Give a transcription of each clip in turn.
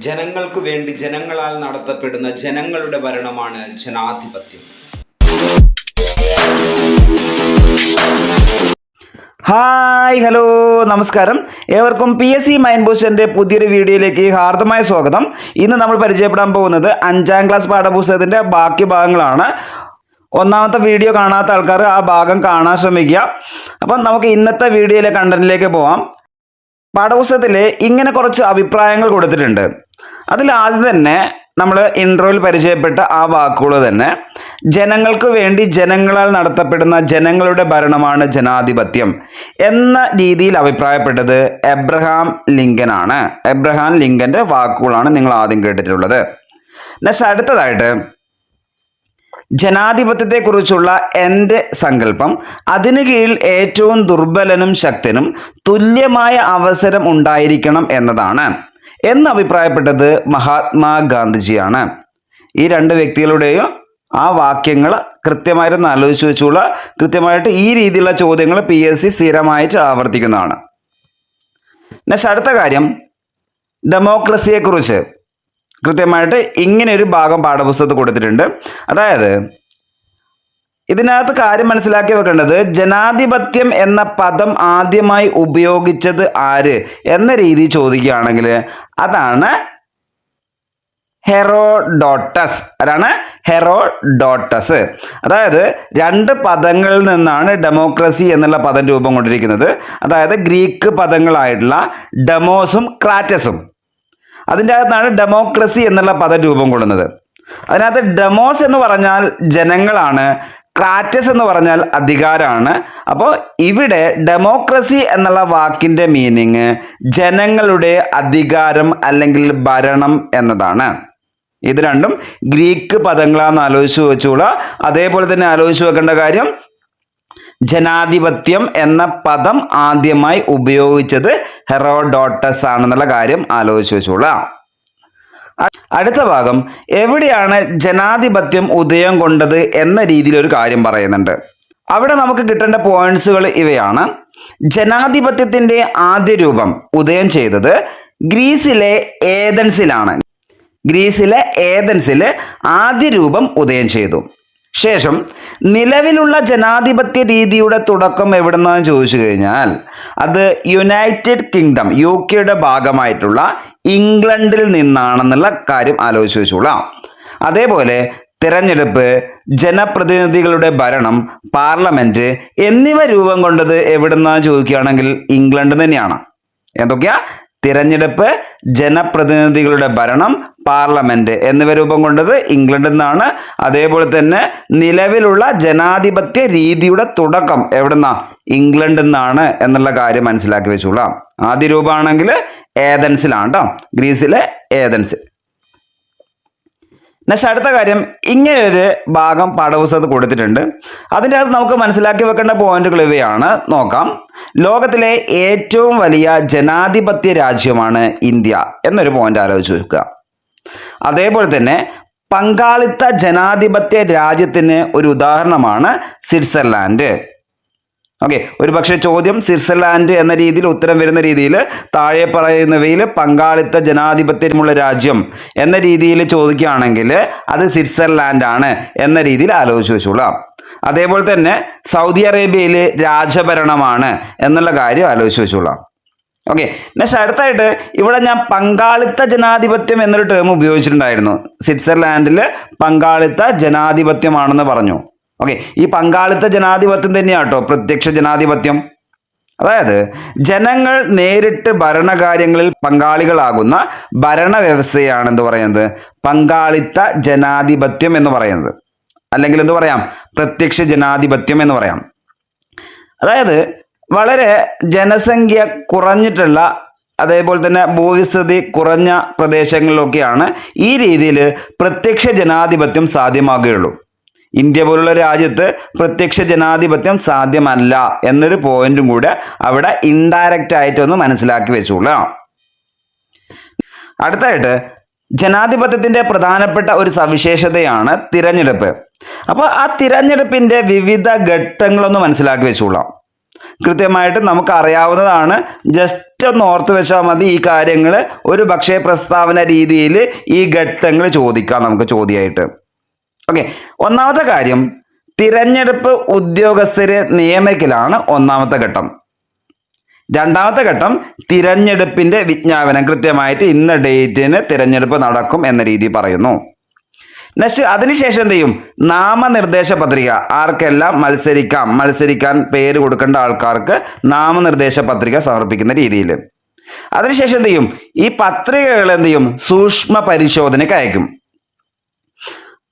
ജനങ്ങൾക്ക് വേണ്ടി ജനങ്ങളാൽ നടത്തപ്പെടുന്ന ജനങ്ങളുടെ ഭരണമാണ് ജനാധിപത്യം. ഹായ് ഹലോ നമസ്കാരം. ഏവർക്കും പി എസ് സി മൈൻഡ് പുതിയൊരു വീഡിയോയിലേക്ക് ഹാർദമായ സ്വാഗതം. ഇന്ന് നമ്മൾ പരിചയപ്പെടാൻ പോകുന്നത് അഞ്ചാം ക്ലാസ് പാഠപുസ്തകത്തിന്റെ ബാക്കി ഭാഗങ്ങളാണ്. ഒന്നാമത്തെ വീഡിയോ കാണാത്ത ആൾക്കാർ ആ ഭാഗം കാണാൻ ശ്രമിക്കുക. അപ്പം നമുക്ക് ഇന്നത്തെ വീഡിയോയിലെ കണ്ടന്റിലേക്ക് പോവാം. പാഠപുസ്തകത്തിൽ ഇങ്ങനെ കുറച്ച് അഭിപ്രായങ്ങൾ കൊടുത്തിട്ടുണ്ട്. അതിൽ ആദ്യം തന്നെ നമ്മൾ ഇൻട്രോയിൽ പരിചയപ്പെട്ട ആ വാക്കുകൾ തന്നെ ജനങ്ങൾക്ക് വേണ്ടി ജനങ്ങളാൽ നടത്തപ്പെടുന്ന ജനങ്ങളുടെ ഭരണമാണ് ജനാധിപത്യം എന്ന രീതിയിൽ അഭിപ്രായപ്പെട്ടത് എബ്രഹാം ലിങ്കനാണ്. എബ്രഹാം ലിങ്കന്റെ വാക്കുകളാണ് നിങ്ങൾ ആദ്യം കേട്ടിട്ടുള്ളത്. നെക്സ്റ്റ് അടുത്തതായിട്ട് ജനാധിപത്യത്തെക്കുറിച്ചുള്ള എന്റെ സങ്കല്പം അതിനു കീഴിൽ ഏറ്റവും ദുർബലനും ശക്തനും തുല്യമായ അവസരം ഉണ്ടായിരിക്കണം എന്നതാണ്. എന്ന് അഭിപ്രായപ്പെട്ടത് മഹാത്മാഗാന്ധിജിയാണ്. ഈ രണ്ട് വ്യക്തികളുടെയും ആ വാക്യങ്ങൾ കൃത്യമായിട്ടൊന്ന് ആലോചിച്ച് വെച്ചുള്ള കൃത്യമായിട്ട് ഈ രീതിയിലുള്ള ചോദ്യങ്ങൾ പി എസ് സി സ്ഥിരമായിട്ട് ആവർത്തിക്കുന്നതാണ്. അടുത്ത കാര്യം ഡെമോക്രസിയെക്കുറിച്ച്. കൃത്യമായിട്ട് ഇങ്ങനെ ഒരു ഭാഗം പാഠപുസ്തകത്ത് കൊടുത്തിട്ടുണ്ട്. അതായത് ഇതിനകത്ത് കാര്യം മനസ്സിലാക്കി വെക്കേണ്ടത് ജനാധിപത്യം എന്ന പദം ആദ്യമായി ഉപയോഗിച്ചത് ആര് എന്ന രീതി ചോദിക്കുകയാണെങ്കിൽ അതാണ് ഹെറോഡോട്ടസ്. അതാണ് ഹെറോഡോട്ടസ്. അതായത് രണ്ട് പദങ്ങളിൽ നിന്നാണ് ഡെമോക്രസി എന്നുള്ള പദം രൂപം കൊണ്ടിരിക്കുന്നത്. അതായത് ഗ്രീക്ക് പദങ്ങളായിട്ടുള്ള ഡെമോസും ക്രാറ്റസും. അതിന്റെ അകത്താണ് ഡെമോക്രസി എന്നുള്ള പദം രൂപം കൊള്ളുന്നത്. അതിനകത്ത് ഡെമോസ് എന്ന് പറഞ്ഞാൽ ജനങ്ങളാണ് ക്രാറ്റസ് എന്ന് പറഞ്ഞാൽ അധികാരമാണ് അപ്പോൾ ഇവിടെ ഡെമോക്രസി എന്നുള്ള വാക്കിന്റെ മീനിങ് ജനങ്ങളുടെ അധികാരം അല്ലെങ്കിൽ ഭരണം എന്നതാണ്. ഇത് രണ്ടും ഗ്രീക്ക് പദങ്ങളാണെന്ന് ആലോചിച്ച് വെച്ചുകൂടാ അതേപോലെ തന്നെ ആലോചിച്ച് വെക്കേണ്ട കാര്യം ജനാധിപത്യം എന്ന പദം ആദ്യമായി ഉപയോഗിച്ചത് ഹെറോഡോട്ടസ് ആണെന്നുള്ള കാര്യം ആലോചിച്ച് വെച്ചോളാം. അടുത്ത ഭാഗം എവിടെയാണ് ജനാധിപത്യം ഉദയം കൊണ്ടത് എന്ന രീതിയിൽ ഒരു കാര്യം പറയുന്നുണ്ട്. അവിടെ നമുക്ക് കിട്ടേണ്ട പോയിന്റ്സുകൾ ഇവയാണ്. ജനാധിപത്യത്തിന്റെ ആദ്യ രൂപം ഉദയം ചെയ്തത് ഗ്രീസിലെ ഏതൻസിലാണ്. ഗ്രീസിലെ ഏതൻസിൽ ആദ്യ രൂപം ഉദയം ചെയ്തു. ശേഷം നിലവിലുള്ള ജനാധിപത്യ രീതിയുടെ തുടക്കം എവിടുന്നാന്ന് ചോദിച്ചു കഴിഞ്ഞാൽ അത് യുണൈറ്റഡ് കിങ്ഡം യു കെയുടെ ഭാഗമായിട്ടുള്ള ഇംഗ്ലണ്ടിൽ നിന്നാണെന്നുള്ള കാര്യം ആലോചിച്ച് വെച്ചോളാം. അതേപോലെ തിരഞ്ഞെടുപ്പ് ജനപ്രതിനിധികളുടെ ഭരണം പാർലമെന്റ് എന്നിവ രൂപം കൊണ്ടത് എവിടുന്നാന്ന് ചോദിക്കുകയാണെങ്കിൽ ഇംഗ്ലണ്ട് തന്നെയാണ്. എന്തൊക്കെയാ? തിരഞ്ഞെടുപ്പ് ജനപ്രതിനിധികളുടെ ഭരണം പാർലമെന്റ് എന്നിവ രൂപം കൊണ്ടത് ഇംഗ്ലണ്ടിൽ നിന്നാണ്. അതേപോലെ തന്നെ നിലവിലുള്ള ജനാധിപത്യ രീതിയുടെ തുടക്കം എവിടുന്നാ? ഇംഗ്ലണ്ടിൽ നിന്നാണ് എന്നുള്ള കാര്യം മനസ്സിലാക്കി വെച്ചോളാം. ആദ്യ രൂപമാണെങ്കിൽ ഏതൻസിലാണ് കേട്ടോ ഗ്രീസിലെ ഏതൻസ്. നെക്സ്റ്റ് അടുത്ത കാര്യം. ഇങ്ങനെയൊരു ഭാഗം പാഠപുസ്തകത്ത് കൊടുത്തിട്ടുണ്ട്. അതിന്റെ അകത്ത് നമുക്ക് മനസ്സിലാക്കി വെക്കേണ്ട പോയിന്റുകൾ ഇവയാണ്. നോക്കാം. ലോകത്തിലെ ഏറ്റവും വലിയ ജനാധിപത്യ രാജ്യമാണ് ഇന്ത്യ എന്നൊരു പോയിന്റ് ആലോചിച്ച് നോക്കുക അതേപോലെ തന്നെ പങ്കാളിത്ത ജനാധിപത്യ രാജ്യത്തിന് ഒരു ഉദാഹരണമാണ് സ്വിറ്റ്സർലാൻഡ്. ഓക്കെ ഒരു പക്ഷേ ചോദ്യം സ്വിറ്റ്സർലാൻഡ് എന്ന രീതിയിൽ ഉത്തരം വരുന്ന രീതിയിൽ താഴെ പറയുന്നവയിൽ പങ്കാളിത്ത ജനാധിപത്യമുള്ള രാജ്യം എന്ന രീതിയിൽ ചോദിക്കുകയാണെങ്കിൽ അത് സ്വിറ്റ്സർലാൻഡ് ആണ് എന്ന രീതിയിൽ ആലോചിച്ച് വെച്ചോളാം. അതേപോലെ തന്നെ സൗദി അറേബ്യയിൽ രാജഭരണമാണ് എന്നുള്ള കാര്യം ആലോചിച്ച് വെച്ചോളാം. ഓക്കെ നെക്സ്റ്റ് അടുത്തായിട്ട് ഇവിടെ ഞാൻ പങ്കാളിത്ത ജനാധിപത്യം എന്നൊരു ടേം ഉപയോഗിച്ചിട്ടുണ്ടായിരുന്നു. സ്വിറ്റ്സർലാൻഡിൽ പങ്കാളിത്ത ജനാധിപത്യമാണെന്ന് പറഞ്ഞു. ഓക്കെ ഈ പങ്കാളിത്ത ജനാധിപത്യം തന്നെയാണ് കേട്ടോ പ്രത്യക്ഷ ജനാധിപത്യം. അതായത് ജനങ്ങൾ നേരിട്ട് ഭരണകാര്യങ്ങളിൽ പങ്കാളികളാകുന്ന ഭരണ വ്യവസ്ഥയാണ് എന്ത് പറയുന്നത്? പങ്കാളിത്ത ജനാധിപത്യം എന്ന് പറയുന്നത്. അല്ലെങ്കിൽ എന്ത് പറയാം? പ്രത്യക്ഷ ജനാധിപത്യം എന്ന് പറയാം. അതായത് വളരെ ജനസംഖ്യ കുറഞ്ഞിട്ടുള്ള അതേപോലെ തന്നെ ഭൂവിസ്തൃതി കുറഞ്ഞ പ്രദേശങ്ങളിലൊക്കെയാണ് ഈ രീതിയിൽ പ്രത്യക്ഷ ജനാധിപത്യം സാധ്യമാകുകയുള്ളൂ. ഇന്ത്യ പോലുള്ള രാജ്യത്ത് പ്രത്യക്ഷ ജനാധിപത്യം സാധ്യമല്ല എന്നൊരു പോയിന്റും കൂടെ അവിടെ ഇൻഡയറക്റ്റ് ആയിട്ടൊന്ന് മനസ്സിലാക്കി വെച്ചോളാം. അടുത്തായിട്ട് ജനാധിപത്യത്തിന്റെ പ്രധാനപ്പെട്ട ഒരു സവിശേഷതയാണ് തിരഞ്ഞെടുപ്പ്. അപ്പോൾ ആ തിരഞ്ഞെടുപ്പിന്റെ വിവിധ ഘട്ടങ്ങളൊന്ന് മനസ്സിലാക്കി വെച്ചോളാം. കൃത്യമായിട്ട് നമുക്ക് അറിയാവുന്നതാണ് ജസ്റ്റ് ഒന്ന് ഓർത്ത് വെച്ചാൽ മതി ഈ കാര്യങ്ങൾ ഒരു പക്ഷേ പ്രസ്താവന രീതിയിൽ ഈ ഘട്ടങ്ങൾ ചോദിക്കാം നമുക്ക് ചോദ്യമായിട്ട് ഓക്കെ ഒന്നാമത്തെ കാര്യം തിരഞ്ഞെടുപ്പ് ഉദ്യോഗസ്ഥരെ നിയമിക്കലാണ് ഒന്നാമത്തെ ഘട്ടം. രണ്ടാമത്തെ ഘട്ടം തിരഞ്ഞെടുപ്പിന്റെ വിജ്ഞാപനം കൃത്യമായിട്ട് ഇന്ന ഡേറ്റിന് തിരഞ്ഞെടുപ്പ് നടക്കും എന്ന രീതി പറയുന്നു. നെക്സ്റ്റ് അതിനുശേഷം എന്ത് ചെയ്യും? നാമനിർദ്ദേശ പത്രിക. ആർക്കെല്ലാം മത്സരിക്കാം? മത്സരിക്കാൻ പേര് കൊടുക്കേണ്ട ആൾക്കാർക്ക് നാമനിർദ്ദേശ പത്രിക സമർപ്പിക്കുന്ന രീതിയിൽ. അതിനുശേഷം എന്ത് ചെയ്യും? ഈ പത്രികകൾ എന്ത് ചെയ്യും? സൂക്ഷ്മ പരിശോധനയ്ക്ക് അയക്കും.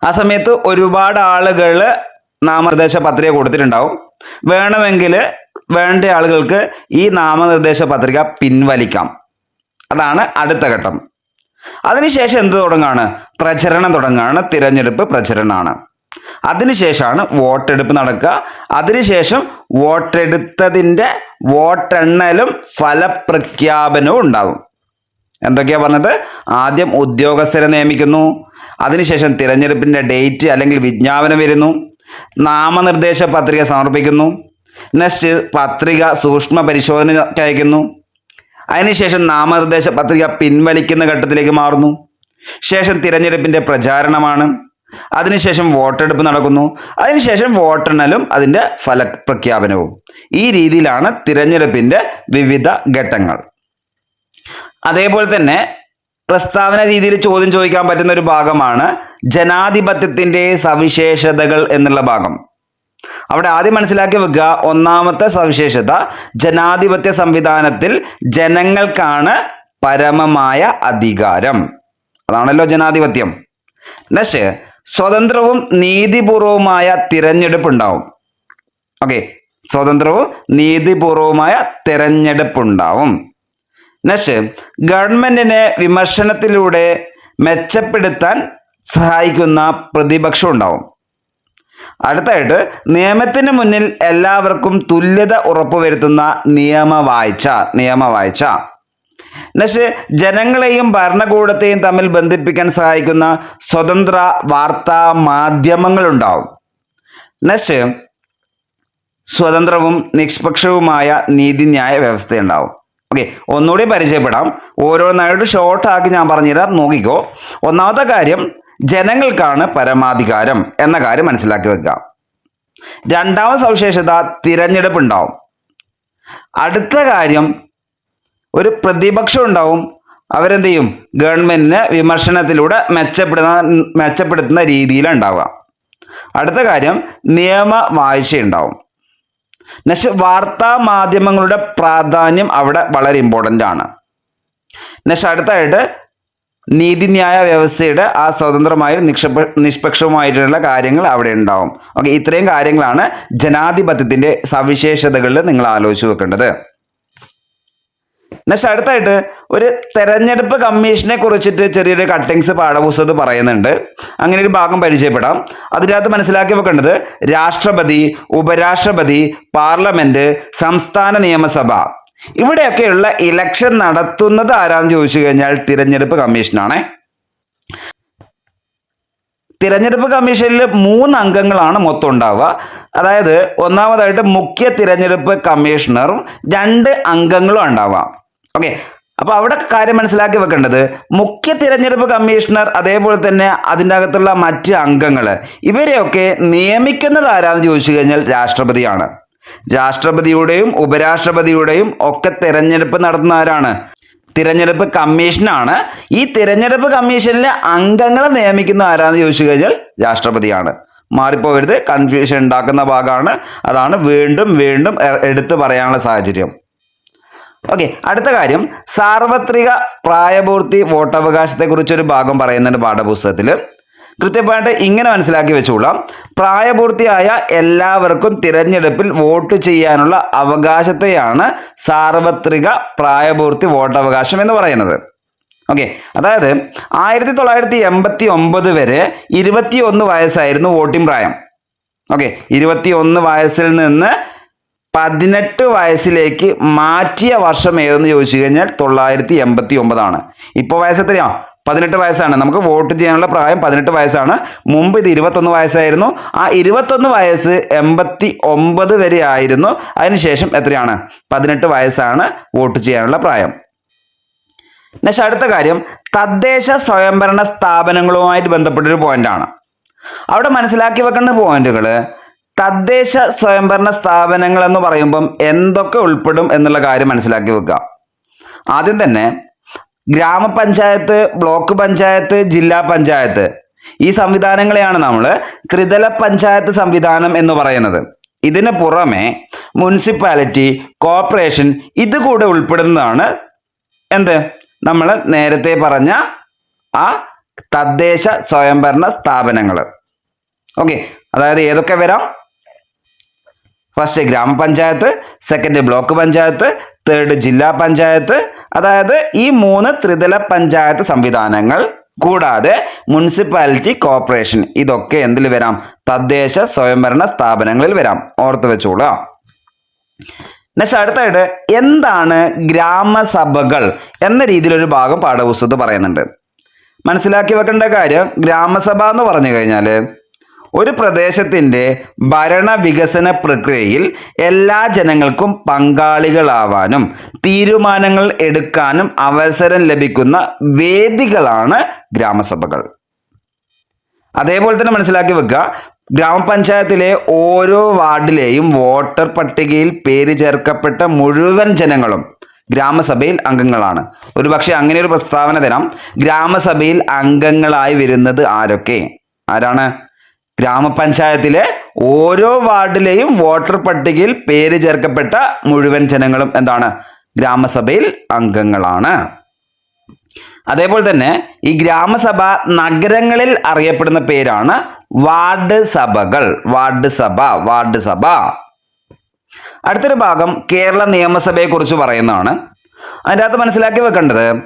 ആ സമയത്ത് ഒരുപാട് ആളുകൾ നാമനിർദ്ദേശ പത്രിക കൊടുത്തിട്ടുണ്ടാവും. വേണമെങ്കിൽ വേണ്ട ആളുകൾക്ക് ഈ നാമനിർദ്ദേശ പത്രിക പിൻവലിക്കാം. അതാണ് അടുത്ത ഘട്ടം. അതിനുശേഷം എന്ത് തുടങ്ങാണ്? പ്രചരണം തുടങ്ങാണ്. തിരഞ്ഞെടുപ്പ് പ്രചരണമാണ് അതിനുശേഷമാണ് വോട്ടെടുപ്പ് നടക്കുക. അതിനുശേഷം വോട്ടെടുത്തതിന്റെ വോട്ടെണ്ണലും ഫലപ്രഖ്യാപനവും ഉണ്ടാകും എന്തൊക്കെയാ പറഞ്ഞത്? ആദ്യം ഉദ്യോഗസ്ഥരെ നിയമിക്കുന്നു. അതിനുശേഷം തിരഞ്ഞെടുപ്പിന്റെ ഡേറ്റ് അല്ലെങ്കിൽ വിജ്ഞാപനം വരുന്നു. നാമനിർദ്ദേശ പത്രിക സമർപ്പിക്കുന്നു. നെക്സ്റ്റ് പത്രിക സൂക്ഷ്മ പരിശോധനയ്ക്ക് അയക്കുന്നു. അതിനുശേഷം നാമനിർദ്ദേശ പത്രിക പിൻവലിക്കുന്ന ഘട്ടത്തിലേക്ക് മാറുന്നു. ശേഷം തിരഞ്ഞെടുപ്പിന്റെ പ്രചാരണമാണ്. അതിനുശേഷം വോട്ടെടുപ്പ് നടക്കുന്നു. അതിനുശേഷം വോട്ടെണ്ണലും അതിന്റെ ഫലപ്രഖ്യാപനവും ഈ രീതിയിലാണ് തിരഞ്ഞെടുപ്പിന്റെ വിവിധ ഘട്ടങ്ങൾ. അതേപോലെ തന്നെ പ്രസ്താവന രീതിയിൽ ചോദ്യം ചോദിക്കാൻ പറ്റുന്ന ഒരു ഭാഗമാണ് ജനാധിപത്യത്തിന്റെ സവിശേഷതകൾ എന്നുള്ള ഭാഗം. അവിടെ ആദ്യം മനസ്സിലാക്കി വെക്കുക ഒന്നാമത്തെ സവിശേഷത ജനാധിപത്യ സംവിധാനത്തിൽ ജനങ്ങൾക്കാണ് പരമമായ അധികാരം. അതാണല്ലോ ജനാധിപത്യം. നെക്സ്റ്റ് സ്വതന്ത്രവും നീതിപൂർവവുമായ തിരഞ്ഞെടുപ്പ് ഉണ്ടാവും ഓക്കെ സ്വതന്ത്രവും നീതിപൂർവവുമായ തിരഞ്ഞെടുപ്പ് ഉണ്ടാവും നെക്സ്റ്റ് ഗവൺമെന്റിനെ വിമർശനത്തിലൂടെ മെച്ചപ്പെടുത്താൻ സഹായിക്കുന്ന പ്രതിപക്ഷം ഉണ്ടാവും. അടുത്തായിട്ട് നിയമത്തിന് മുന്നിൽ എല്ലാവർക്കും തുല്യത ഉറപ്പുവരുത്തുന്ന നിയമവാഴ്ച നിയമവാഴ്ച. നെക്സ്റ്റ് ജനങ്ങളെയും ഭരണകൂടത്തെയും തമ്മിൽ ബന്ധിപ്പിക്കാൻ സഹായിക്കുന്ന സ്വതന്ത്ര വാർത്താ മാധ്യമങ്ങൾ മാധ്യമങ്ങളുണ്ടാവും നെക്സ്റ്റ് സ്വതന്ത്രവും നിഷ്പക്ഷവുമായ നീതിന്യായ വ്യവസ്ഥയുണ്ടാവും ഓക്കെ ഒന്നുകൂടി പരിചയപ്പെടാം. ഓരോന്നായിട്ട് ഷോർട്ടാക്കി ഞാൻ പറഞ്ഞുതരാം. നോക്കിക്കോ. ഒന്നാമത്തെ കാര്യം ജനങ്ങൾക്കാണ് പരമാധികാരം എന്ന കാര്യം മനസ്സിലാക്കി വെക്കുക. രണ്ടാമത്തെ സവിശേഷത തിരഞ്ഞെടുപ്പ് ഉണ്ടാവും അടുത്ത കാര്യം ഒരു പ്രതിപക്ഷം ഉണ്ടാവും. അവരെന്ത് ചെയ്യും ഗവൺമെന്റിന് വിമർശനത്തിലൂടെ മെച്ചപ്പെടുന്ന മെച്ചപ്പെടുത്തുന്ന രീതിയിലുണ്ടാവുക. അടുത്ത കാര്യം നിയമ വാഴ്ച ഉണ്ടാവും നെക്സ്റ്റ് വാർത്താ മാധ്യമങ്ങളുടെ പ്രാധാന്യം അവിടെ വളരെ ഇമ്പോർട്ടന്റ് ആണ്. നശ അടുത്തായിട്ട് നീതിന്യായ വ്യവസ്ഥയുടെ ആ സ്വതന്ത്രമായ നിക്ഷപ നിഷ്പക്ഷവുമായിട്ടുള്ള കാര്യങ്ങൾ അവിടെ ഉണ്ടാവും. ഓക്കെ ഇത്രയും കാര്യങ്ങളാണ് ജനാധിപത്യത്തിന്റെ സവിശേഷതകളിൽ നിങ്ങൾ ആലോചിച്ച് വെക്കേണ്ടത്. നെക്സ്റ്റ് അടുത്തായിട്ട് ഒരു തെരഞ്ഞെടുപ്പ് കമ്മീഷനെ കുറിച്ചിട്ട് ചെറിയൊരു കട്ടിങ്സ് പാഠപുസ്തകത്ത് പറയുന്നുണ്ട്. അങ്ങനെ ഒരു ഭാഗം പരിചയപ്പെടാം. അതിനകത്ത് മനസ്സിലാക്കി വെക്കേണ്ടത് രാഷ്ട്രപതി ഉപരാഷ്ട്രപതി പാർലമെന്റ് സംസ്ഥാന നിയമസഭ. ഇവിടെയൊക്കെയുള്ള ഇലക്ഷൻ നടത്തുന്നത് ആരാന്ന് ചോദിച്ചു കഴിഞ്ഞാൽ തിരഞ്ഞെടുപ്പ് കമ്മീഷനാണ്. തിരഞ്ഞെടുപ്പ് കമ്മീഷനിൽ മൂന്ന് അംഗങ്ങളാണ് മൊത്തം ഉണ്ടാവുക. അതായത് ഒന്നാമതായിട്ട് മുഖ്യ തിരഞ്ഞെടുപ്പ് കമ്മീഷണറും രണ്ട് അംഗങ്ങളും ഉണ്ടാവുക. ഓക്കെ. അപ്പൊ അവിടെ കാര്യം മനസ്സിലാക്കി വെക്കേണ്ടത് മുഖ്യ തിരഞ്ഞെടുപ്പ് കമ്മീഷണർ അതേപോലെ തന്നെ അതിന്റെ അകത്തുള്ള മറ്റ് അംഗങ്ങൾ ഇവരെയൊക്കെ നിയമിക്കുന്നത് ആരാന്ന് ചോദിച്ചു കഴിഞ്ഞാൽ രാഷ്ട്രപതിയാണ്. രാഷ്ട്രപതിയുടെയും ഉപരാഷ്ട്രപതിയുടെയും ഒക്കെ തിരഞ്ഞെടുപ്പ് നടത്തുന്ന ആരാണ്? തിരഞ്ഞെടുപ്പ് കമ്മീഷനാണ്. ഈ തിരഞ്ഞെടുപ്പ് കമ്മീഷനിലെ അംഗങ്ങളെ നിയമിക്കുന്ന ആരാന്ന് ചോദിച്ചു കഴിഞ്ഞാൽ രാഷ്ട്രപതിയാണ്. മാറിപ്പോവരുത് കൺഫ്യൂഷൻ ഉണ്ടാക്കുന്ന ഭാഗമാണ്. അതാണ് വീണ്ടും വീണ്ടും എടുത്തു പറയാനുള്ള സാഹചര്യം. ഓക്കെ അടുത്ത കാര്യം. സാർവത്രിക പ്രായപൂർത്തി വോട്ടവകാശത്തെ കുറിച്ചൊരു ഭാഗം പറയുന്നുണ്ട് പാഠപുസ്തകത്തിൽ കൃത്യമായിട്ട് ഇങ്ങനെ മനസ്സിലാക്കി വെച്ചോളാം. പ്രായപൂർത്തിയായ എല്ലാവർക്കും തിരഞ്ഞെടുപ്പിൽ വോട്ട് ചെയ്യാനുള്ള അവകാശത്തെയാണ് സാർവത്രിക പ്രായപൂർത്തി വോട്ടവകാശം എന്ന് പറയുന്നത്. ഓക്കെ അതായത് ആയിരത്തി തൊള്ളായിരത്തി എൺപത്തി ഒമ്പത് വരെ ഇരുപത്തി ഒന്ന് വയസ്സായിരുന്നു വോട്ടിംഗ് പ്രായം. ഓക്കെ ഇരുപത്തി ഒന്ന് വയസ്സിൽ നിന്ന് പതിനെട്ട് വയസ്സിലേക്ക് മാറ്റിയ വർഷം ഏതെന്ന് ചോദിച്ചു കഴിഞ്ഞാൽ തൊള്ളായിരത്തി എൺപത്തി ഒമ്പതാണ് ഇപ്പോൾ വയസ്സ് എത്രയാ? പതിനെട്ട് വയസ്സാണ്. നമുക്ക് വോട്ട് ചെയ്യാനുള്ള പ്രായം പതിനെട്ട് വയസ്സാണ്. മുമ്പ് ഇത് ഇരുപത്തൊന്ന് വയസ്സായിരുന്നു. ആ ഇരുപത്തൊന്ന് വയസ്സ് എൺപത്തി ഒമ്പത് വരെ ആയിരുന്നു. അതിനുശേഷം എത്രയാണ്? പതിനെട്ട് വയസ്സാണ് വോട്ട് ചെയ്യാനുള്ള പ്രായം. പക്ഷെ അടുത്ത കാര്യം. തദ്ദേശ സ്വയംഭരണ സ്ഥാപനങ്ങളുമായിട്ട് ബന്ധപ്പെട്ടൊരു പോയിന്റാണ്. അവിടെ മനസ്സിലാക്കി വെക്കേണ്ട പോയിന്റുകൾ തദ്ദേശ സ്വയംഭരണ സ്ഥാപനങ്ങൾ എന്ന് പറയുമ്പം എന്തൊക്കെ ഉൾപ്പെടും എന്നുള്ള കാര്യം മനസ്സിലാക്കി വെക്കുക. ആദ്യം തന്നെ ഗ്രാമപഞ്ചായത്ത് ബ്ലോക്ക് പഞ്ചായത്ത് ജില്ലാ പഞ്ചായത്ത്. ഈ സംവിധാനങ്ങളെയാണ് നമ്മൾ ത്രിതല പഞ്ചായത്ത് സംവിധാനം എന്ന് പറയുന്നത്. ഇതിന് പുറമെ മുനിസിപ്പാലിറ്റി കോർപ്പറേഷൻ ഇത് കൂടെ ഉൾപ്പെടുന്നതാണ് എന്ത്? നമ്മൾ നേരത്തെ പറഞ്ഞ ആ തദ്ദേശ സ്വയംഭരണ സ്ഥാപനങ്ങൾ. ഓക്കെ. അതായത് ഏതൊക്കെ വരാം? ഫസ്റ്റ് ഗ്രാമപഞ്ചായത്ത് സെക്കൻഡ് ബ്ലോക്ക് പഞ്ചായത്ത് തേർഡ് ജില്ലാ പഞ്ചായത്ത്. അതായത് ഈ മൂന്ന് ത്രിതല പഞ്ചായത്ത് സംവിധാനങ്ങൾ കൂടാതെ മുനിസിപ്പാലിറ്റി കോർപ്പറേഷൻ ഇതൊക്കെ എന്തിൽ വരാം? തദ്ദേശ സ്വയംഭരണ സ്ഥാപനങ്ങളിൽ വരാം. ഓർത്ത് വെച്ചോളുക. നെക്സ്റ്റ് അടുത്തായിട്ട് എന്താണ് ഗ്രാമസഭകൾ എന്ന രീതിയിലൊരു ഭാഗം പാഠപുസ്തകത്ത് പറയുന്നുണ്ട്. മനസ്സിലാക്കി വെക്കേണ്ട കാര്യം ഗ്രാമസഭ എന്ന് പറഞ്ഞു കഴിഞ്ഞാൽ ഒരു പ്രദേശത്തിന്റെ ഭരണ വികസന പ്രക്രിയയിൽ എല്ലാ ജനങ്ങൾക്കും പങ്കാളികളാവാനും തീരുമാനങ്ങൾ എടുക്കാനും അവസരം ലഭിക്കുന്ന വേദികളാണ് ഗ്രാമസഭകൾ. അതേപോലെ തന്നെ മനസ്സിലാക്കി വെക്കുക ഗ്രാമപഞ്ചായത്തിലെ ഓരോ വാർഡിലെയും വോട്ടർ പട്ടികയിൽ പേര് ചേർക്കപ്പെട്ട മുഴുവൻ ജനങ്ങളും ഗ്രാമസഭയിൽ അംഗങ്ങളാണ്. ഒരുപക്ഷെ അങ്ങനെ ഒരു പ്രസ്താവന തരാം ഗ്രാമസഭയിൽ അംഗങ്ങളായി വരുന്നത് ആരൊക്കെ? ആരാണ്? ഗ്രാമപഞ്ചായത്തിലെ ഓരോ വാർഡിലെയും വോട്ടർ പട്ടികയിൽ പേര് ചേർക്കപ്പെട്ട മുഴുവൻ ജനങ്ങളും എന്താണ്? ഗ്രാമസഭയിൽ അംഗങ്ങളാണ്. അതേപോലെ തന്നെ ഈ ഗ്രാമസഭ നഗരങ്ങളിൽ അറിയപ്പെടുന്ന പേരാണ് വാർഡ് സഭകൾ. വാർഡ് സഭ വാർഡ് സഭ. അടുത്തൊരു ഭാഗം കേരള നിയമസഭയെ കുറിച്ച് പറയുന്നതാണ്. അതിന്റെ അകത്ത് മനസ്സിലാക്കി വെക്കേണ്ടത്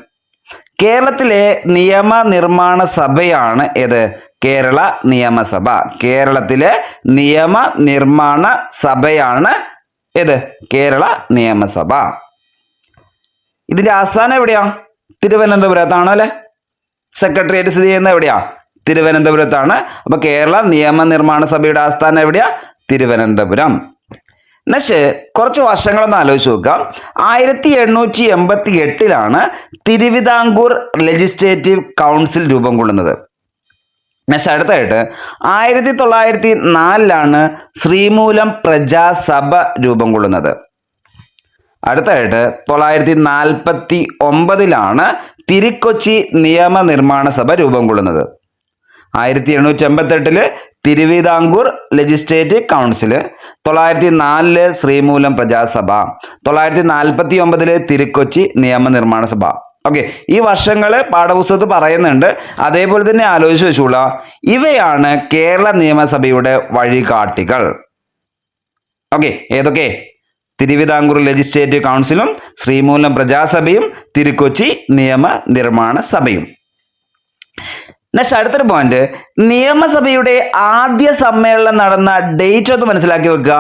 കേരളത്തിലെ നിയമനിർമ്മാണ സഭയാണ് ഏത്? കേരള നിയമസഭ. കേരളത്തിലെ നിയമ നിർമ്മാണ സഭയാണ് ഏത്? കേരള നിയമസഭ. ഇതിന്റെ ആസ്ഥാനം എവിടെയാ? തിരുവനന്തപുരത്താണ് അല്ലെ? സെക്രട്ടേറിയറ്റ് സ്ഥിതി ചെയ്യുന്നത് എവിടെയാ? തിരുവനന്തപുരത്താണ്. അപ്പൊ കേരള നിയമനിർമ്മാണ സഭയുടെ ആസ്ഥാനം എവിടെയാ? തിരുവനന്തപുരം. നെക്സ്റ്റ് കുറച്ച് വർഷങ്ങളൊന്ന് ആലോചിച്ച് നോക്കാം. ആയിരത്തി എണ്ണൂറ്റി എൺപത്തി എട്ടിലാണ് തിരുവിതാംകൂർ ലെജിസ്ലേറ്റീവ് കൗൺസിൽ രൂപം കൊള്ളുന്നത്. നെക്സ്റ്റ് അടുത്തായിട്ട്. ആയിരത്തി തൊള്ളായിരത്തി നാലിലാണ് ശ്രീമൂലം പ്രജാസഭ രൂപം കൊള്ളുന്നത്. അടുത്തായിട്ട് തൊള്ളായിരത്തി നാൽപ്പത്തി ഒമ്പതിലാണ് തിരുക്കൊച്ചി നിയമനിർമ്മാണ സഭ രൂപം കൊള്ളുന്നത്. ആയിരത്തി എണ്ണൂറ്റി എൺപത്തെട്ടിൽ തിരുവിതാംകൂർ ലെജിസ്ലേറ്റീവ് കൗൺസിൽ. തൊള്ളായിരത്തി നാലിൽ ശ്രീമൂലം പ്രജാസഭ. തൊള്ളായിരത്തി നാൽപ്പത്തി ഒമ്പതിൽ തിരുക്കൊച്ചി നിയമനിർമ്മാണ സഭ. ഓക്കെ ഈ വർഷങ്ങൾ പാഠപുസ്തകത്ത് പറയുന്നുണ്ട്. അതേപോലെ തന്നെ ആലോചിച്ച് വെച്ചോളാം. ഇവയാണ് കേരള നിയമസഭയുടെ വഴികാട്ടികൾ. ഓക്കെ ഏതൊക്കെ? തിരുവിതാംകൂർ ലെജിസ്ലേറ്റീവ് കൗൺസിലും ശ്രീമൂലം പ്രജാസഭയും തിരുക്കൊച്ചി നിയമ നിർമ്മാണ സഭയും. നെക്സ്റ്റ് അടുത്തൊരു പോയിന്റ് നിയമസഭയുടെ ആദ്യ സമ്മേളനം നടന്ന ഡേറ്റ് ഒന്ന് മനസ്സിലാക്കി വെക്കുക.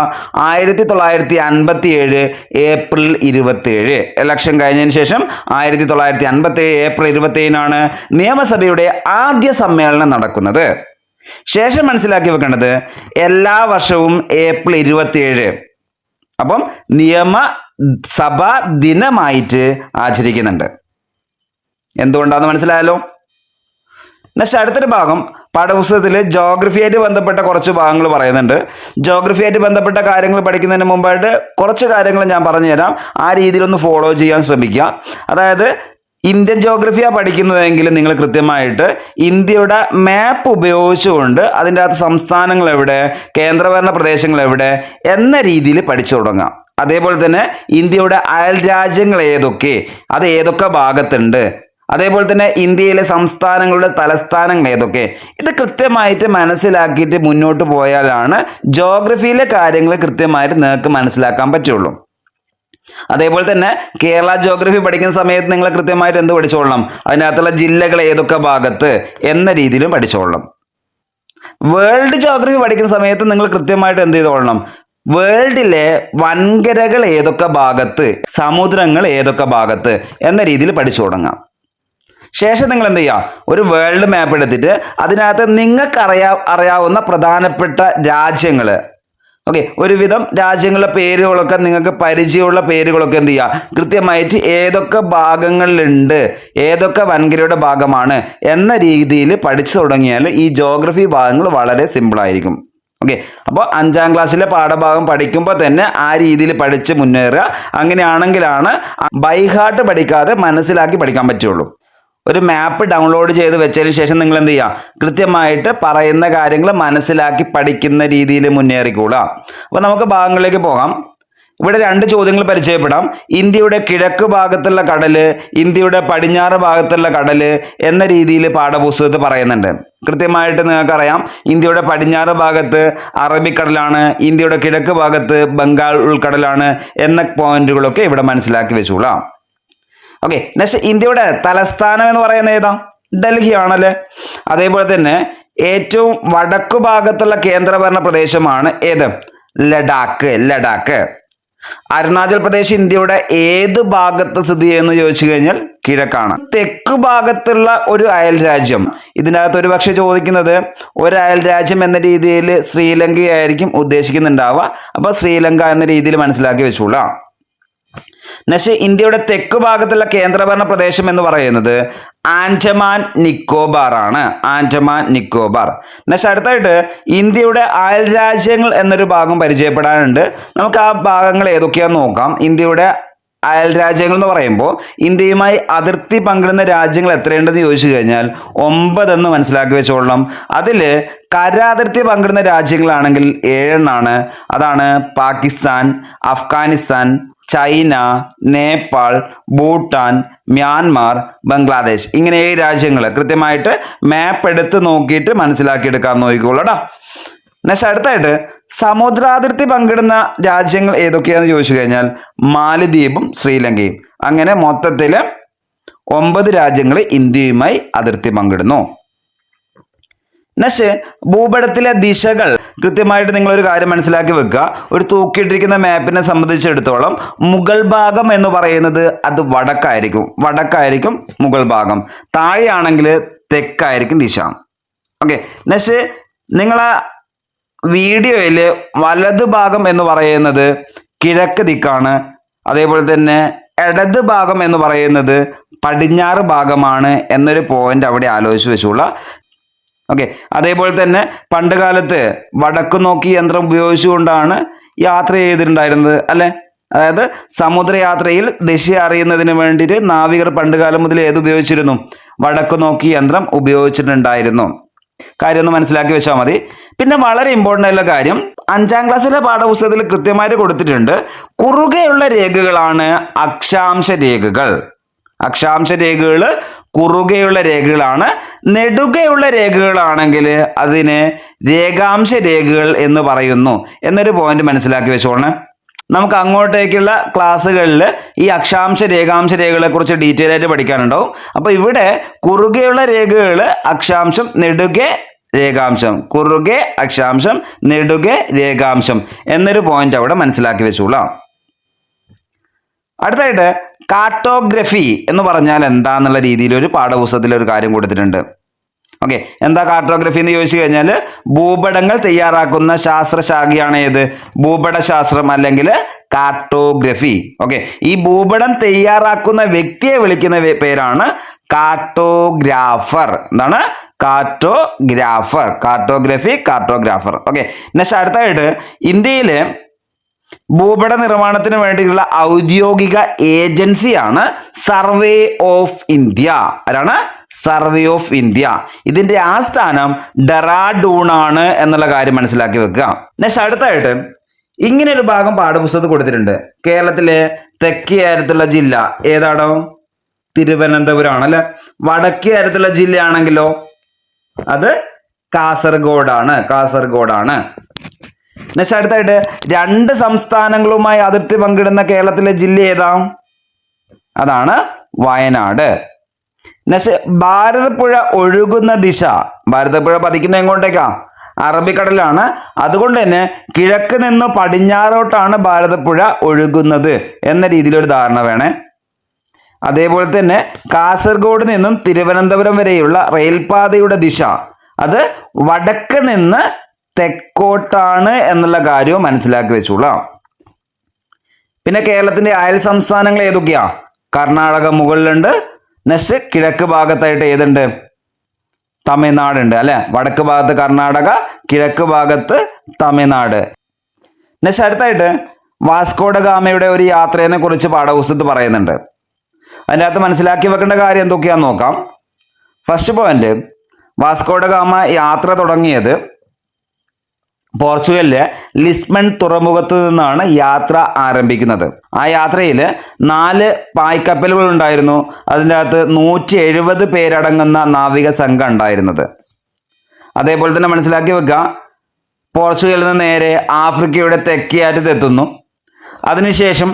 ആയിരത്തി തൊള്ളായിരത്തി അൻപത്തി ഏഴ് ഏപ്രിൽ ഇരുപത്തി ഏഴ് ഇലക്ഷൻ കഴിഞ്ഞതിന് ശേഷം ആയിരത്തി തൊള്ളായിരത്തി അൻപത്തി ഏഴ് ഏപ്രിൽ ഇരുപത്തി ഏഴിനാണ് നിയമസഭയുടെ ആദ്യ സമ്മേളനം നടക്കുന്നത്. ശേഷം മനസ്സിലാക്കി വെക്കേണ്ടത് എല്ലാ വർഷവും ഏപ്രിൽ ഇരുപത്തി ഏഴ് അപ്പം നിയമസഭാ ദിനമായിട്ട് ആചരിക്കുന്നുണ്ട്. എന്തുകൊണ്ടാന്ന് മനസ്സിലായല്ലോ? നെക്സ്റ്റ് അടുത്തൊരു ഭാഗം പാഠപുസ്തകത്തിൽ ജോഗ്രഫിയായിട്ട് ബന്ധപ്പെട്ട കുറച്ച് ഭാഗങ്ങൾ പറയുന്നുണ്ട്. ജോഗ്രഫിയായിട്ട് ബന്ധപ്പെട്ട കാര്യങ്ങൾ പഠിക്കുന്നതിന് മുമ്പായിട്ട് കുറച്ച് കാര്യങ്ങൾ ഞാൻ പറഞ്ഞുതരാം. ആ രീതിയിലൊന്ന് ഫോളോ ചെയ്യാൻ ശ്രമിക്കുക. അതായത് ഇന്ത്യൻ ജോഗ്രഫിയാണ് പഠിക്കുന്നതെങ്കിൽ നിങ്ങൾ കൃത്യമായിട്ട് ഇന്ത്യയുടെ മാപ്പ് ഉപയോഗിച്ചുകൊണ്ട് അതിന്റെ അകത്ത് സംസ്ഥാനങ്ങൾ എവിടെ കേന്ദ്രഭരണ പ്രദേശങ്ങൾ എവിടെ എന്ന രീതിയിൽ പഠിച്ചു തുടങ്ങാം. അതേപോലെ തന്നെ ഇന്ത്യയുടെ അയൽ രാജ്യങ്ങൾ ഏതൊക്കെ അത് ഏതൊക്കെ ഭാഗത്തുണ്ട് അതേപോലെ തന്നെ ഇന്ത്യയിലെ സംസ്ഥാനങ്ങളുടെ തലസ്ഥാനങ്ങൾ ഏതൊക്കെ? ഇത് കൃത്യമായിട്ട് മനസ്സിലാക്കിയിട്ട് മുന്നോട്ട് പോയാലാണ് ജോഗ്രഫിയിലെ കാര്യങ്ങൾ കൃത്യമായിട്ട് നിങ്ങൾക്ക് മനസ്സിലാക്കാൻ പറ്റുള്ളൂ. അതേപോലെ തന്നെ കേരള ജോഗ്രഫി പഠിക്കുന്ന സമയത്ത് നിങ്ങൾ കൃത്യമായിട്ട് എന്ത് പഠിച്ചോളണം? അതിനകത്തുള്ള ജില്ലകൾ ഏതൊക്കെ ഭാഗത്ത് എന്ന രീതിയിലും പഠിച്ചോളണം. വേൾഡ് ജോഗ്രഫി പഠിക്കുന്ന സമയത്ത് നിങ്ങൾ കൃത്യമായിട്ട് എന്ത് ചെയ്തോളണം? വേൾഡിലെ വൻകരകൾ ഏതൊക്കെ ഭാഗത്ത്? സമുദ്രങ്ങൾ ഏതൊക്കെ ഭാഗത്ത്? എന്ന രീതിയിൽ പഠിച്ചു തുടങ്ങാം. ശേഷം നിങ്ങൾ എന്ത് ചെയ്യുക? ഒരു വേൾഡ് മാപ്പ് എടുത്തിട്ട് അതിനകത്ത് നിങ്ങൾക്ക് അറിയാ അറിയാവുന്ന പ്രധാനപ്പെട്ട രാജ്യങ്ങൾ. ഓക്കെ ഒരുവിധം രാജ്യങ്ങളുടെ പേരുകളൊക്കെ നിങ്ങൾക്ക് പരിചയമുള്ള പേരുകളൊക്കെ എന്ത് ചെയ്യുക? കൃത്യമായിട്ട് ഏതൊക്കെ ഭാഗങ്ങളിലുണ്ട്? ഏതൊക്കെ വൻകരയുടെ ഭാഗമാണ്? എന്ന രീതിയിൽ പഠിച്ചു തുടങ്ങിയാൽ ഈ ജോഗ്രഫി ഭാഗങ്ങൾ വളരെ സിമ്പിളായിരിക്കും ഓക്കെ അപ്പോൾ അഞ്ചാം ക്ലാസ്സിലെ പാഠഭാഗം പഠിക്കുമ്പോൾ തന്നെ ആ രീതിയിൽ പഠിച്ച് മുന്നേറുക. അങ്ങനെയാണെങ്കിലാണ് ബൈഹാർട്ട് പഠിക്കാതെ മനസ്സിലാക്കി പഠിക്കാൻ പറ്റുള്ളൂ. ഒരു മാപ്പ് ഡൗൺലോഡ് ചെയ്ത് വെച്ചതിന് ശേഷം നിങ്ങൾ എന്ത് ചെയ്യുക കൃത്യമായിട്ട് പറയുന്ന കാര്യങ്ങൾ മനസ്സിലാക്കി പഠിക്കുന്ന രീതിയിൽ മുന്നേറിക്കൂടുക അപ്പോൾ നമുക്ക് ഭാഗങ്ങളിലേക്ക് പോകാം. ഇവിടെ രണ്ട് ചോദ്യങ്ങൾ പരിചയപ്പെടാം. ഇന്ത്യയുടെ കിഴക്ക് ഭാഗത്തുള്ള കടൽ ഇന്ത്യയുടെ പടിഞ്ഞാറ് ഭാഗത്തുള്ള കടൽ എന്ന രീതിയിൽ പാഠപുസ്തകത്ത് പറയുന്നുണ്ട്. കൃത്യമായിട്ട് നിങ്ങൾക്കറിയാം. ഇന്ത്യയുടെ പടിഞ്ഞാറ് ഭാഗത്ത് അറബിക്കടലാണ് ഇന്ത്യയുടെ കിഴക്ക് ഭാഗത്ത് ബംഗാൾ ഉൾക്കടലാണ് എന്ന പോയിന്റുകളൊക്കെ ഇവിടെ മനസ്സിലാക്കി വെച്ചോളാം. ഓക്കെ നെക്സ്റ്റ് ഇന്ത്യയുടെ തലസ്ഥാനം എന്ന് പറയുന്നത് ഏതാ? ഡൽഹി ആണല്ലേ അതേപോലെ തന്നെ ഏറ്റവും വടക്കു ഭാഗത്തുള്ള കേന്ദ്രഭരണ പ്രദേശമാണ് ഏത്? ലഡാക്ക് ലഡാക്ക്. അരുണാചൽ പ്രദേശ് ഇന്ത്യയുടെ ഏത് ഭാഗത്ത് സ്ഥിതി ചെയ്യുന്നു ചോദിച്ചു കഴിഞ്ഞാൽ കിഴക്കാണ്. തെക്ക് ഭാഗത്തുള്ള ഒരു അയൽ രാജ്യം. ഇതിനകത്ത് ഒരു പക്ഷെ ചോദിക്കുന്നത് ഒരു അയൽ രാജ്യം എന്ന രീതിയിൽ ശ്രീലങ്കയായിരിക്കും ഉദ്ദേശിക്കുന്നുണ്ടാവുക. അപ്പൊ ശ്രീലങ്ക എന്ന രീതിയിൽ മനസ്സിലാക്കി വെച്ചോളാം നെക്സ്റ്റ് ഇന്ത്യയുടെ തെക്ക് ഭാഗത്തുള്ള കേന്ദ്രഭരണ പ്രദേശം എന്ന് പറയുന്നത് ആൻഡമാൻ നിക്കോബാർ ആണ് ആൻഡമാൻ നിക്കോബാർ. നശ അടുത്തായിട്ട് ഇന്ത്യയുടെ അയൽ രാജ്യങ്ങൾ എന്നൊരു ഭാഗം പരിചയപ്പെടാനുണ്ട്. നമുക്ക് ആ ഭാഗങ്ങൾ ഏതൊക്കെയാന്ന് നോക്കാം. ഇന്ത്യയുടെ അയൽ രാജ്യങ്ങൾ എന്ന് പറയുമ്പോൾ ഇന്ത്യയുമായി അതിർത്തി പങ്കിടുന്ന രാജ്യങ്ങൾ എത്രയുണ്ടെന്ന് ചോദിച്ചു കഴിഞ്ഞാൽ ഒമ്പതെന്ന് മനസ്സിലാക്കി വെച്ചോളണം. അതിൽ കരാതിർത്തി പങ്കിടുന്ന രാജ്യങ്ങളാണെങ്കിൽ ഏഴെണ്ണാണ്. അതാണ് പാകിസ്ഥാൻ അഫ്ഗാനിസ്ഥാൻ ചൈന നേപ്പാൾ ഭൂട്ടാൻ മ്യാൻമാർ ബംഗ്ലാദേശ് ഇങ്ങനെ ഏഴ് രാജ്യങ്ങൾ കൃത്യമായിട്ട് മാപ്പ് എടുത്ത് നോക്കിയിട്ട് മനസ്സിലാക്കിയെടുക്കാൻ നോക്കിക്കോളൂടാ. നെക്സ്റ്റ് അടുത്തായിട്ട് സമുദ്രാതിർത്തി പങ്കിടുന്ന രാജ്യങ്ങൾ ഏതൊക്കെയാണെന്ന് ചോദിച്ചു കഴിഞ്ഞാൽ മാലദ്വീപും ശ്രീലങ്കയും. അങ്ങനെ മൊത്തത്തിൽ ഒമ്പത് രാജ്യങ്ങൾ ഇന്ത്യയുമായി അതിർത്തി പങ്കിടുന്നു. നെക്സ്റ്റ് ഭൂപടത്തിലെ ദിശകൾ. കൃത്യമായിട്ട് നിങ്ങൾ ഒരു കാര്യം മനസ്സിലാക്കി വെക്കുക. ഒരു തൂക്കിയിട്ടിരിക്കുന്ന മാപ്പിനെ സംബന്ധിച്ചിടത്തോളം മുഗൾ ഭാഗം എന്ന് പറയുന്നത് അത് വടക്കായിരിക്കും. വടക്കായിരിക്കും മുഗൾ ഭാഗം. താഴെയാണെങ്കിൽ തെക്കായിരിക്കും ദിശ. ഓക്കെ നെക്സ്റ്റ് നിങ്ങൾ വീഡിയോയിൽ വലത് ഭാഗം എന്ന് പറയുന്നത് കിഴക്ക് ദിക്കാണ്. അതേപോലെ തന്നെ ഇടത് ഭാഗം എന്ന് പറയുന്നത് പടിഞ്ഞാറ് ഭാഗമാണ് എന്നൊരു പോയിന്റ് അവിടെ ആലോചിച്ച് വെച്ചോളൂ. ഓക്കെ അതേപോലെ തന്നെ പണ്ട് കാലത്ത് വടക്കു നോക്കി യന്ത്രം ഉപയോഗിച്ചുകൊണ്ടാണ് യാത്ര ചെയ്തിട്ടുണ്ടായിരുന്നത് അല്ലെ? അതായത് സമുദ്രയാത്രയിൽ ദിശ അറിയുന്നതിന് വേണ്ടിയിട്ട് നാവികർ പണ്ട് കാലം മുതൽ ഏത് ഉപയോഗിച്ചിരുന്നു? വടക്കു നോക്കി യന്ത്രം ഉപയോഗിച്ചിട്ടുണ്ടായിരുന്നു. കാര്യം ഒന്ന് മനസ്സിലാക്കി വെച്ചാൽ മതി. പിന്നെ വളരെ ഇമ്പോർട്ടന്റ് ആയിട്ടുള്ള കാര്യം അഞ്ചാം ക്ലാസ്സിലെ പാഠപുസ്തകത്തിൽ കൃത്യമായിട്ട് കൊടുത്തിട്ടുണ്ട് കുറുകെയുള്ള രേഖകളാണ് അക്ഷാംശ രേഖകൾ. അക്ഷാംശ രേഖകൾ കുറുകെയുള്ള രേഖകളാണ് നെടുകെയുള്ള രേഖകളാണെങ്കിൽ അതിന് രേഖാംശ രേഖകൾ എന്ന് പറയുന്നു. എന്നൊരു പോയിന്റ് മനസ്സിലാക്കി വെച്ചോളണം. നമുക്ക് അങ്ങോട്ടേക്കുള്ള ക്ലാസ്സുകളിൽ ഈ അക്ഷാംശ രേഖാംശ രേഖകളെ കുറിച്ച് ഡീറ്റെയിൽ ആയിട്ട് പഠിക്കാനുണ്ടാവും. അപ്പോൾ ഇവിടെ കുറുകെയുള്ള രേഖകൾ അക്ഷാംശം നെടുകെ രേഖാംശം. കുറുകെ അക്ഷാംശം നെടുകെ രേഖാംശം. എന്നൊരു പോയിന്റ് അവിടെ മനസ്സിലാക്കി വെച്ചോളാം. അടുത്തായിട്ട് കാർട്ടോഗ്രഫി എന്ന് പറഞ്ഞാൽ എന്താന്നുള്ള രീതിയിൽ ഒരു പാഠപുസ്തകത്തിൽ ഒരു കാര്യം കൊടുത്തിട്ടുണ്ട്. ഓക്കെ. എന്താ കാർട്ടോഗ്രഫി എന്ന് ചോദിച്ചു കഴിഞ്ഞാൽ ഭൂപടങ്ങൾ തയ്യാറാക്കുന്ന ശാസ്ത്രശാഖയാണ് ഏത്? ഭൂപടശാസ്ത്രം അല്ലെങ്കിൽ കാർട്ടോഗ്രഫി. ഓക്കെ. ഈ ഭൂപടം തയ്യാറാക്കുന്ന വ്യക്തിയെ വിളിക്കുന്ന പേരാണ് കാർട്ടോഗ്രാഫർ. എന്താണ്? Cartographer. Cartography cartographer. Okay. Next അടുത്തായിട്ട് ഇന്ത്യയിൽ ഭൂപട നിർമ്മാണത്തിന് വേണ്ടിയുള്ള ഔദ്യോഗിക ഏജൻസിയാണ് സർവേ ഓഫ് ഇന്ത്യ. ആരാണ്? Survey of India. ഇതിന്റെ ആസ്ഥാനം ഡെറാഡൂൺ ആണ് എന്നുള്ള കാര്യം മനസ്സിലാക്കി വെക്കുക. നെക്സ്റ്റ് അടുത്തായിട്ട് ഇങ്ങനെ ഒരു ഭാഗം പാഠപുസ്തകത്തിൽ കൊടുത്തിട്ടുണ്ട്. കേരളത്തിലെ തെക്കേ അരത്തുള്ള ജില്ല ഏതാണോ തിരുവനന്തപുരമാണ് അല്ലെ? വടക്കേ അരത്തുള്ള ജില്ലയാണെങ്കിലോ? അത് കാസർഗോഡാണ്. കാസർഗോഡാണ്. നെക്സ്റ്റ് അടുത്തായിട്ട് രണ്ട് സംസ്ഥാനങ്ങളുമായി അതിർത്തി പങ്കിടുന്ന കേരളത്തിലെ ജില്ല ഏതാ? അതാണ് വയനാട്. നെക്സ്റ്റ് ഭാരതപ്പുഴ ഒഴുകുന്ന ദിശ. ഭാരതപ്പുഴ പതിക്കുന്ന എങ്ങോട്ടേക്കാ? അറബിക്കടലാണ് അതുകൊണ്ട് തന്നെ കിഴക്ക് നിന്ന് പടിഞ്ഞാറോട്ടാണ് ഭാരതപ്പുഴ ഒഴുകുന്നത് എന്ന രീതിയിലൊരു ധാരണ വേണേ. അതേപോലെ തന്നെ കാസർഗോഡ് നിന്നും തിരുവനന്തപുരം വരെയുള്ള റെയിൽപാതയുടെ ദിശ. അത് വടക്ക് നിന്ന് തെക്കോട്ടാണ് എന്നുള്ള കാര്യവും മനസ്സിലാക്കി വെച്ചോളാം. പിന്നെ കേരളത്തിന്റെ അയൽ സംസ്ഥാനങ്ങൾ ഏതൊക്കെയാ? കർണാടക മുകളിലുണ്ട് നെക്സ്റ്റ് കിഴക്ക് ഭാഗത്തായിട്ട് ഏതുണ്ട്? തമിഴ്നാടുണ്ട് അല്ലെ? വടക്ക് ഭാഗത്ത് കർണാടക കിഴക്ക് ഭാഗത്ത് തമിഴ്നാട്. നെക്സ്റ്റ് അടുത്തായിട്ട് വാസ്കോഡ ഗാമയുടെ ഒരു യാത്രയെ കുറിച്ച് പാഠപുസ്തകത്ത് പറയുന്നുണ്ട്. അതിന്റെ അകത്ത് മനസ്സിലാക്കി വെക്കേണ്ട കാര്യം എന്തൊക്കെയാന്ന് നോക്കാം. ഫസ്റ്റ് പോയിന്റ് വാസ്കോഡ ഗാമ യാത്ര തുടങ്ങിയത് പോർച്ചുഗലിലെ ലിസ്ബൺ തുറമുഖത്ത് നിന്നാണ് യാത്ര ആരംഭിക്കുന്നത്. ആ യാത്രയിൽ നാല് പായ്ക്കപ്പലുകൾ ഉണ്ടായിരുന്നു. അതിന്റെ അകത്ത് നൂറ്റി എഴുപത് പേരടങ്ങുന്ന നാവിക സംഘം ഉണ്ടായിരുന്നത്. അതേപോലെ തന്നെ മനസ്സിലാക്കി വെക്കുക പോർച്ചുഗലിൽ നിന്ന് നേരെ ആഫ്രിക്കയുടെ തെക്കേ അറ്റത്തെത്തുന്നു അതിനുശേഷം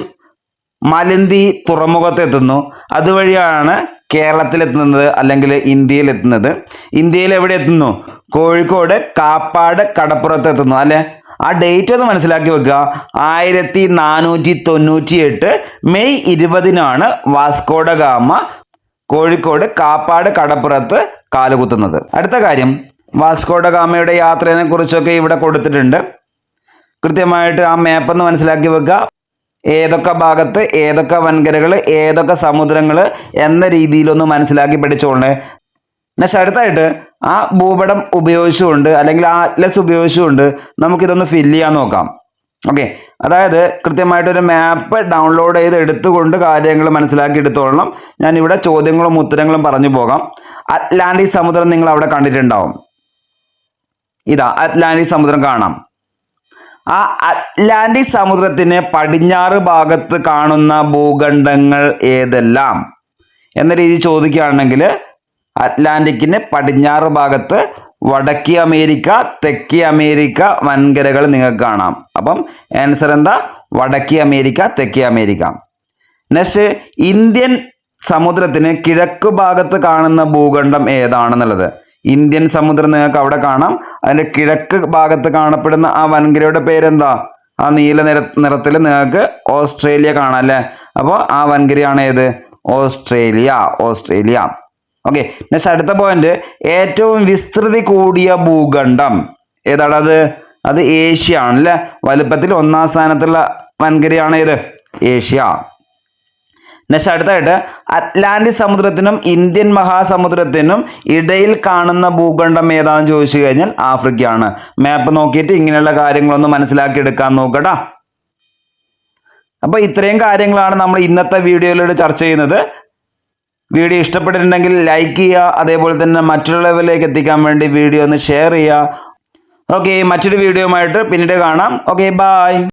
മലന്തി തുറമുഖത്തെത്തുന്നു. അതുവഴിയാണ് കേരളത്തിലെത്തുന്നത് അല്ലെങ്കിൽ ഇന്ത്യയിൽ എത്തുന്നത് ഇന്ത്യയിൽ എവിടെ എത്തുന്നു? കോഴിക്കോട് കാപ്പാട് കടപ്പുറത്ത് എത്തുന്നു അല്ലെ? ആ ഡേറ്റ് ഒന്ന് മനസ്സിലാക്കി വെക്കുക. ആയിരത്തി നാനൂറ്റി തൊണ്ണൂറ്റി എട്ട് May ഇരുപതിനാണ് Vasco da Gama Kozhikode Kappad കടപ്പുറത്ത് കാലുകുത്തുന്നത്. അടുത്ത കാര്യം. വാസ്കോഡ ഗാമയുടെ യാത്രയെ കുറിച്ചൊക്കെ ഇവിടെ കൊടുത്തിട്ടുണ്ട്. കൃത്യമായിട്ട് ആ മാപ്പ് ഒന്ന് മനസ്സിലാക്കി വെക്കുക. ഏതൊക്കെ ഭാഗത്ത് ഏതൊക്കെ വൻകരകൾ ഏതൊക്കെ സമുദ്രങ്ങൾ എന്ന രീതിയിലൊന്ന് മനസ്സിലാക്കി പഠിച്ചോളേ പക്ഷെ അടുത്തായിട്ട് ആ ഭൂപടം ഉപയോഗിച്ചുകൊണ്ട് അല്ലെങ്കിൽ ആ അറ്റ്ലസ് ഉപയോഗിച്ചുകൊണ്ട് നമുക്കിതൊന്ന് ഫില്ല് ചെയ്യാൻ നോക്കാം. ഓക്കെ അതായത് കൃത്യമായിട്ടൊരു മാപ്പ് ഡൗൺലോഡ് ചെയ്ത് എടുത്തുകൊണ്ട് കാര്യങ്ങൾ മനസ്സിലാക്കി എടുത്തോളണം. ഞാൻ ഇവിടെ ചോദ്യങ്ങളും ഉത്തരങ്ങളും പറഞ്ഞു പോകാം. അറ്റ്ലാന്റിക് സമുദ്രം നിങ്ങൾ അവിടെ കണ്ടിട്ടുണ്ടാവും. ഇതാ അറ്റ്ലാന്റിക് സമുദ്രം കാണാം. ആ അറ്റ്ലാന്റിക് സമുദ്രത്തിന് പടിഞ്ഞാറ് ഭാഗത്ത് കാണുന്ന ഭൂഖണ്ഡങ്ങൾ ഏതെല്ലാം? എന്ന രീതി ചോദിക്കുകയാണെങ്കിൽ അറ്റ്ലാന്റിക്കിന് പടിഞ്ഞാറ് ഭാഗത്ത് വടക്കേ അമേരിക്ക തെക്കേ അമേരിക്ക വൻകരകൾ നിങ്ങൾക്ക് കാണാം. അപ്പം ആൻസർ എന്താ? വടക്കേ അമേരിക്ക തെക്കേ അമേരിക്ക. നെക്സ്റ്റ് ഇന്ത്യൻ സമുദ്രത്തിന് കിഴക്ക് ഭാഗത്ത് കാണുന്ന ഭൂഖണ്ഡം ഏതാണെന്നുള്ളത്? ഇന്ത്യൻ സമുദ്രം നിങ്ങൾക്ക് അവിടെ കാണാം. അതിന്റെ കിഴക്ക് ഭാഗത്ത് കാണപ്പെടുന്ന ആ വൻകരയുടെ പേരെന്താ? ആ നീല നിര നിറത്തിൽ നിങ്ങൾക്ക് ഓസ്ട്രേലിയ കാണാം അല്ലേ? അപ്പോൾ ആ വൻകരയാണ് ഏത്? Australia Australia. ഓക്കെ നെക്സ്റ്റ് അടുത്ത പോയിന്റ് ഏറ്റവും വിസ്തൃതി കൂടിയ ഭൂഖണ്ഡം. ഏതാണ് അത്? അത് ഏഷ്യ ആണല്ലേ? വലുപ്പത്തിൽ ഒന്നാം സ്ഥാനത്തുള്ള വൻകരയാണ് ഏത്? ഏഷ്യ. നെക്സ്റ്റ് അടുത്തായിട്ട് അറ്റ്ലാന്റിക് സമുദ്രത്തിനും ഇന്ത്യൻ മഹാസമുദ്രത്തിനും ഇടയിൽ കാണുന്ന ഭൂഖണ്ഡം ഏതാണെന്ന് ചോദിച്ചു കഴിഞ്ഞാൽ ആഫ്രിക്കയാണ്. മാപ്പ് നോക്കിയിട്ട് ഇങ്ങനെയുള്ള കാര്യങ്ങളൊന്ന് മനസ്സിലാക്കി എടുക്കാൻ നോക്കട്ടാ. അപ്പോൾ ഇത്രയും കാര്യങ്ങളാണ് നമ്മൾ ഇന്നത്തെ വീഡിയോയിലൂടെ ചർച്ച ചെയ്യുന്നത്. വീഡിയോ ഇഷ്ടപ്പെട്ടിട്ടുണ്ടെങ്കിൽ ലൈക്ക് ചെയ്യുക അതേപോലെ തന്നെ മറ്റുള്ളവരിലേക്ക് എത്തിക്കാൻ വേണ്ടി വീഡിയോ ഒന്ന് ഷെയർ ചെയ്യുക. ഓക്കെ മറ്റൊരു വീഡിയോയുമായിട്ട് പിന്നീട് കാണാം. Okay bye